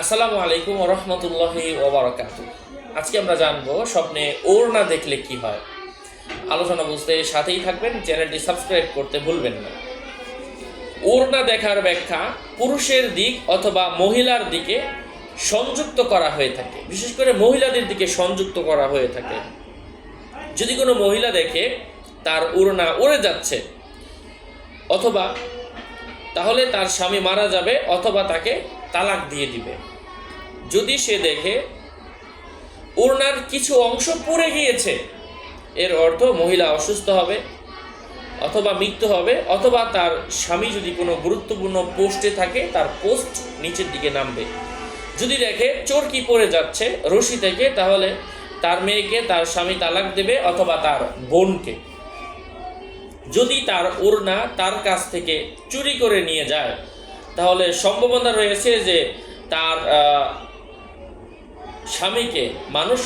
আসসালামু আলাইকুম রহমতুল্লাহি ওবরাকাতু আজকে আমরা জানব স্বপ্নে ওড়না দেখলে কি হয়। আলোচনা বুঝতে সাথেই থাকবেন, চ্যানেলটি সাবস্ক্রাইব করতে ভুলবেন না। ওড়না দেখার ব্যাখ্যা পুরুষের দিক অথবা মহিলার দিকে সংযুক্ত করা হয়ে থাকে। বিশেষ করে মহিলাদের দিকে সংযুক্ত করা হয়ে থাকে। যদি কোনো মহিলা দেখে তার ওড়না উড়ে যাচ্ছে অথবা তাহলে তার স্বামী মারা যাবে অথবা তাকে তালাক দিয়ে দিবে। যদি সে দেখে ওড়নার কিছু অংশ পড়ে গিয়েছে, এর অর্থ মহিলা অসুস্থ হবে, অথবা মৃত্যু হবে, অথবা তার স্বামী যদি কোনো গুরুত্বপূর্ণ পোস্টে থাকে, তার পোস্ট নিচের দিকে নামবে। যদি দেখে চোরকি পড়ে যাচ্ছে রশি থেকে, তাহলে তার মেয়েকে, তার স্বামী তালাক দেবে, অথবা তার বোনকে। যদি তার ওড়না তার কাছ থেকে চুরি করে নিয়ে যায়, তাহলে সম্ভাবনা রয়েছে যে তার স্বামীকে মানুষ